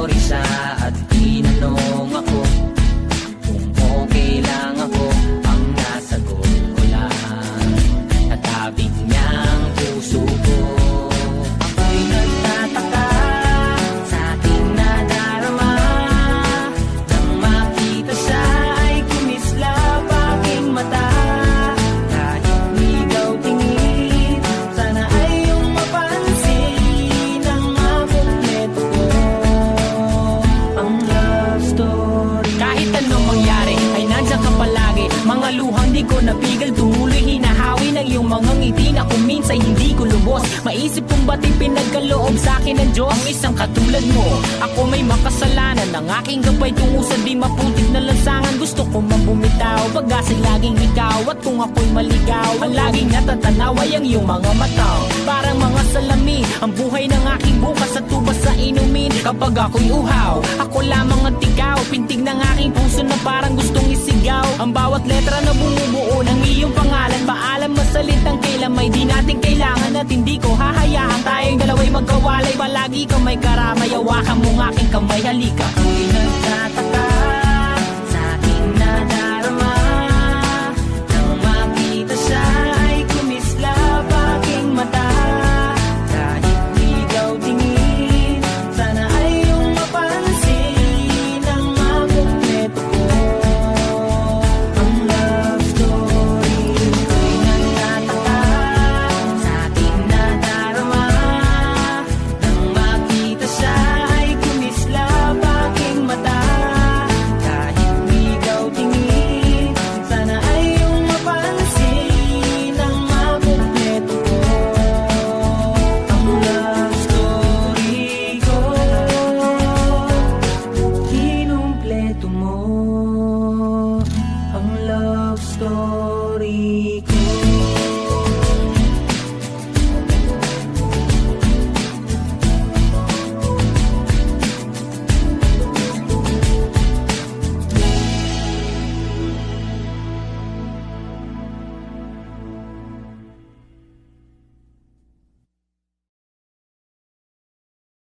memorizar. Mga luhang di ko napigil. Tumuloy hinahawi ng iyong mga ngiti Na kung kuminsay hindi ko lubos. Maisip kong ba't ipinagkaloob sa akin ng Diyos? Ang isang katulad mo Ako may makasalanan. Ang aking gabay tungo sa di maputik na lansangan. Gusto ko mabumitaw Pagkasay laging ikaw. At kung ako'y maligaw Ang laging natatanaw ay ang iyong mga mata. Parang mga salamin Ang buhay ng aking bukas at tubas sa inumin. Kapag ako'y uhaw Ako lamang ang tigaw. Pintig ng aking puso na parang ang bawat letra na bumubuo ng iyong pangalan Paalam na salitang kailan may di natin kailangan At hindi ko hahayaan. Tayong dalawa'y magkawalay Palagi ka may karamay. Hawakan mong aking kamay halika. Ako'y nagtataka